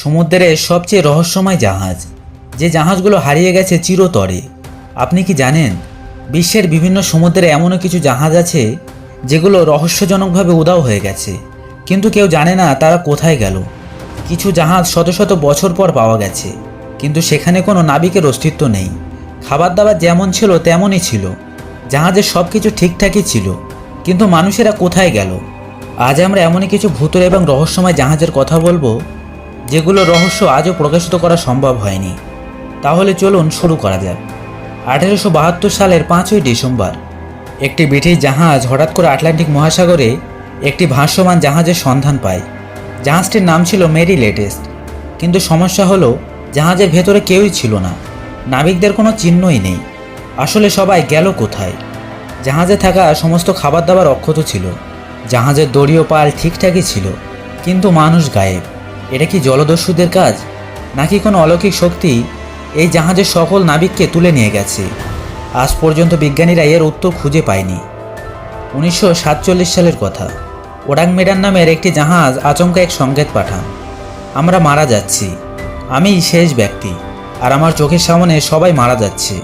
সমুদ্রের সবচেয়ে রহস্যময় জাহাজ, যে জাহাজগুলো হারিয়ে গেছে চিরতরে। আপনি কি জানেন, বিশ্বের বিভিন্ন সমুদ্রে এমনও কিছু জাহাজ আছে, যেগুলো রহস্যজনকভাবে উদাও হয়ে গেছে। কিন্তু কেউ জানে না তারা কোথায় গেল। কিছু জাহাজ শত শত বছর পর পাওয়া গেছে, কিন্তু সেখানে কোনো নাবিকের অস্তিত্ব নেই। খাবার দাবার যেমন ছিল, তেমনই ছিল। জাহাজের সব কিছু ঠিকঠাকই ছিল, কিন্তু মানুষেরা কোথায় গেল? আজ আমরা এমনই কিছু ভূতর এবং রহস্যময় জাহাজের কথা বলব যেগুলো রহস্য আজও প্রকাশিত করা সম্ভব হয়নি। তাহলে চলুন শুরু করা যাক। আঠেরোশো বাহাত্তর সালের পাঁচই ডিসেম্বর। একটি ব্রিটিশ জাহাজ হঠাৎ করে আটলান্টিক মহাসাগরে একটি ভাসমান জাহাজের সন্ধান পায়। জাহাজটির নাম ছিল মেরি লেটেস্ট। কিন্তু সমস্যা হলো, জাহাজের ভেতরে কেউই ছিল না। নাবিকদের কোনো চিহ্নই নেই। আসলে সবাই গেল কোথায়? জাহাজে থাকা সমস্ত খাবার দাবার অক্ষত ছিল। জাহাজের দড়িও পাল ঠিকঠাকই ছিল, কিন্তু মানুষ গায়েব। এটা কি জলদস্যুদের কাজ? নাকি কোনো অলৌকিক শক্তি এই জাহাজের সকল নাবিককে তুলে নিয়ে গেছে? আজ পর্যন্ত বিজ্ঞানীরা এর উত্তর খুঁজে পায়নি। উনিশশো সাতচল্লিশ সালের কথা। ওডাং মেডান নামের একটি জাহাজ আচমকা এক সংকেত পাঠান। আমরা মারা যাচ্ছি। আমি শেষ ব্যক্তি। আর আমার চোখের সামনে সবাই মারা যাচ্ছে।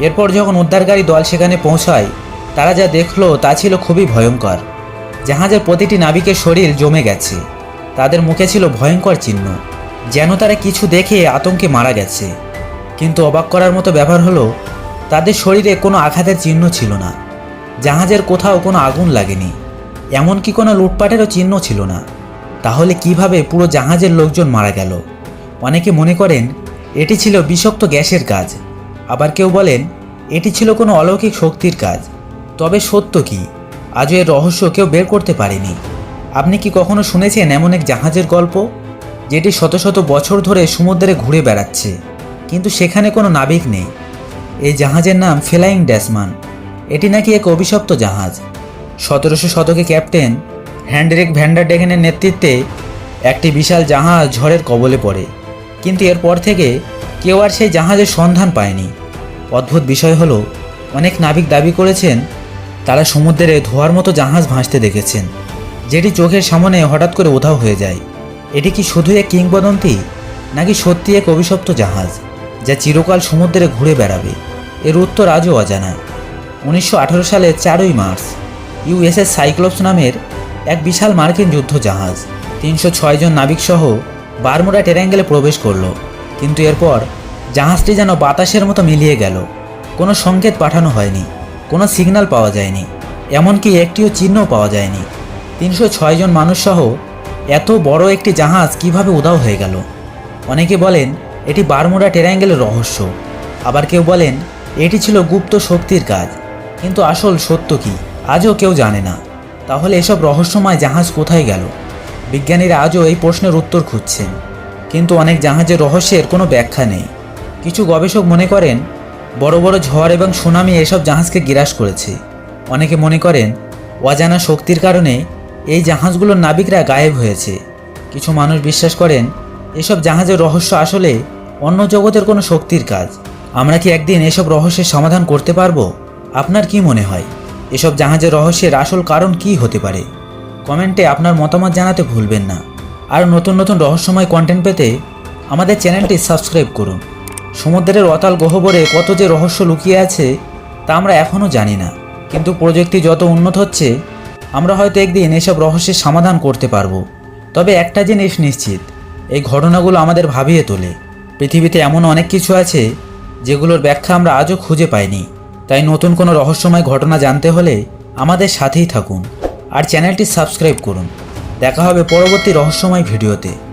এরপর যখন উদ্ধারকারী দল সেখানে পৌঁছায়, তারা যা দেখল তা ছিল খুবই ভয়ঙ্কর। জাহাজের প্রতিটি নাবিকের শরীর জমে গেছে। তাদের মুখে ছিল ভয়ঙ্কর চিহ্ন। যেন তারা কিছু দেখে আতঙ্কে মারা গেছে। কিন্তু অবাক করার মতো ব্যাপার হলো, তাদের শরীরে কোনো আঘাতের চিহ্ন ছিল না। জাহাজের কোথাও কোনো আগুন লাগেনি। এমনকি কোনো লুটপাটেরও চিহ্ন ছিল না। তাহলে কীভাবে পুরো জাহাজের লোকজন মারা গেল? অনেকে মনে করেন, এটি ছিল বিষাক্ত গ্যাসের কাজ। আবার কেউ বলেন, এটি ছিল কোনো অলৌকিক শক্তির কাজ। তবে সত্য কি? আজও এর রহস্য কেউ বের করতে পারেনি। আপনি কি কখনো শুনেছেন এমন এক জাহাজের গল্প? যেটি শত শত বছর ধরে সমুদ্রে ঘুরে বেড়াচ্ছে, কিন্তু সেখানে কোনো নাবিক নেই। এই জাহাজের নাম ফ্লাইং ড্যাসমান। এটি নাকি এক অভিশপ্ত জাহাজ। সতেরোশো শতকে ক্যাপ্টেন হ্যান্ড্রিক ভ্যান্ডার ডেকেনের নেতৃত্বে একটি বিশাল জাহাজ ঝড়ের কবলে পড়ে। কিন্তু এরপর থেকে কেউ আর সেই জাহাজের সন্ধান পায়নি। অদ্ভুত বিষয় হলো, অনেক নাবিক দাবি করেছেন, তারা সমুদ্রে ধোয়ার মতো জাহাজ ভাসতে দেখেছেন। যেটি চোখের সামনে হঠাৎ করে উধাও হয়ে যায়। এটি কি শুধু এক কিংবদন্তি, নাকি সত্যি এক অভিশপ্ত জাহাজ, যা চিরকাল সমুদ্রে ঘুরে বেড়াবে? এর উত্তর আজও অজানা। উনিশশো সালের চারই মার্চ, ইউএসএস সাইক্লোপস নামের এক বিশাল মার্কিন যুদ্ধ জাহাজ তিনশো জন নাবিকসহ বারমুডা টেরাঙ্গেলে প্রবেশ করল। কিন্তু এরপর জাহাজটি যেন বাতাসের মতো মিলিয়ে গেল। কোনো সংকেত পাঠানো হয়নি, কোনো সিগন্যাল পাওয়া যায়নি, এমনকি একটিও চিহ্ন পাওয়া যায়নি। তিনশো জন মানুষসহ এত বড় একটি জাহাজ কীভাবে উদাও হয়ে গেল? অনেকে বলেন, এটি বারমুডা টেরাঙ্গেলের রহস্য। আবার কেউ বলেন, এটি ছিল গুপ্ত শক্তির কাজ। কিন্তু আসল সত্য কি, আজও কেউ জানে না। তাহলে এসব রহস্যময় জাহাজ কোথায় গেল? বিজ্ঞানীরা আজও এই প্রশ্নের উত্তর খুঁজছেন। কিন্তু অনেক জাহাজের রহস্যের কোনো ব্যাখ্যা নেই। কিছু গবেষক মনে করেন, বড় বড় ঝড় এবং সুনামি এসব জাহাজকে গ্রাস করেছে। অনেকে মনে করেন, অজানা শক্তির কারণে এই জাহাজগুলোর নাবিকরা গায়েব হয়েছে। কিছু মানুষ বিশ্বাস করেন, এসব জাহাজের রহস্য আসলে অন্য জগতের কোনো শক্তির কাজ। আমরা কি একদিন এসব রহস্যের সমাধান করতে পারব? আপনার কি মনে হয়? এসব জাহাজের রহস্যের আসল কারণ কি হতে পারে? কমেন্টে আপনার মতামত জানাতে ভুলবেন না। আর নতুন নতুন রহস্যময় কন্টেন্ট পেতে আমাদের চ্যানেলটি সাবস্ক্রাইব করুন। সমুদ্রের অতাল গহ্বরে কত যে রহস্য লুকিয়ে আছে, তা আমরা এখনও জানি না। কিন্তু প্রযুক্তি যত উন্নত হচ্ছে আমরা হয়তো একদিন এসব রহস্যের সমাধান করতে পারব। তবে একটা জিনিস নিশ্চিত, এই ঘটনাগুলো আমাদের ভাবিয়ে তোলে। পৃথিবীতে এমন অনেক কিছু আছে, যেগুলোর ব্যাখ্যা আমরা আজও খুঁজে পাইনি। তাই নতুন কোনো রহস্যময় ঘটনা জানতে হলে আমাদের সাথেই থাকুন। আর চ্যানেলটি সাবস্ক্রাইব করুন। দেখা হবে পরবর্তী রহস্যময় ভিডিওতে।